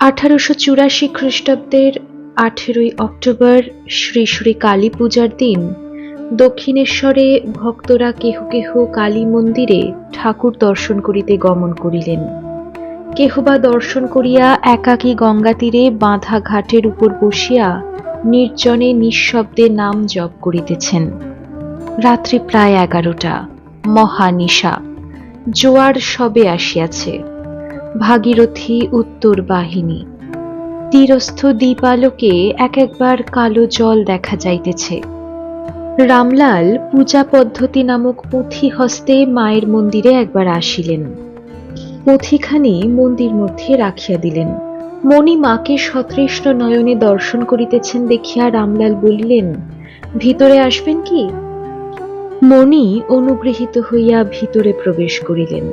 আঠারোশো চুরাশি খ্রিস্টাব্দের আঠেরোই অক্টোবর শ্রী শ্রী কালী পূজার দিন, দক্ষিণেশ্বরে ভক্তরা কেহ কেহ কালী মন্দিরে ঠাকুর দর্শন করিতে গমন করিলেন। কেহ বা দর্শন করিয়া একাকী গঙ্গা তীরে বাঁধা ঘাটের উপর বসিয়া নির্জনে নিঃশব্দে নাম জপ করিতেছেন। রাত্রি প্রায় এগারোটা মহানিশা জোয়ার সবে আসিয়াছে। ভাগীরথী উত্তর বাহিনী। তীরস্থ দ্বীপালোকে এক একবার কালো জল দেখা যাইতেছে। রামলাল পূজা পদ্ধতি নামক পুঁথি হস্তে মায়ের মন্দিরে একবার আসিলেন। পুঁথিখানি মন্দির মধ্যে রাখিয়া দিলেন। মণি মাকে সতৃষ্ণ নয়নে দর্শন করিতেছেন দেখিয়া রামলাল বলিলেন, ভিতরে আসবেন কি? মণি অনুগৃহীত হইয়া ভিতরে প্রবেশ করিলেন।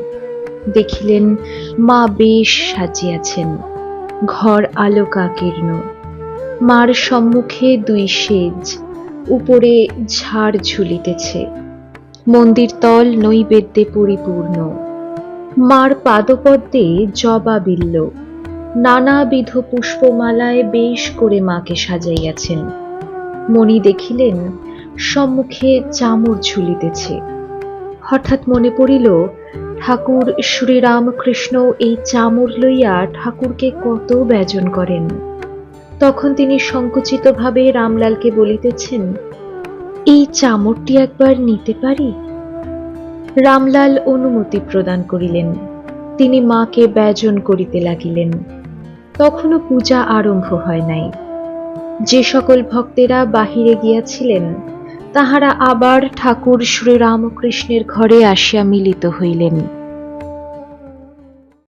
দেখিলেন মা বেশ সাজিয়াছেন, ঘর আলোকাকীর্ণ। মার সম্মুখে দুই সেজ, উপরে ঝাড় ঝুলিতেছে। মন্দির তল নৈবেদ্যে পরিপূর্ণ। মার পাদপদ্মে জবা বিল্ল। নানাবিধ পুষ্পমালায় বেশ করে মাকে সাজাইয়াছেন। মণি দেখিলেন, সম্মুখে চামর ঝুলিতেছে। হঠাৎ মনে পড়িল ঠাকুর শ্রীরামকৃষ্ণ এই চামর লইয়া ঠাকুরকে কত ব্যজন করেন। তখন তিনি সংকুচিতভাবে রামলালকে বলিতেছেন, এই চামরটি একবার নিতে পারি? রামলাল অনুমতি প্রদান করিলেন। তিনি মাকে ব্যজন করিতে লাগিলেন। তখনও পূজা আরম্ভ হয় নাই। যে সকল ভক্তেরা বাহিরে গিয়াছিলেন তাহারা আবার ঠাকুর শ্রীরামকৃষ্ণের ঘরে আসিয়া মিলিত হইলেন।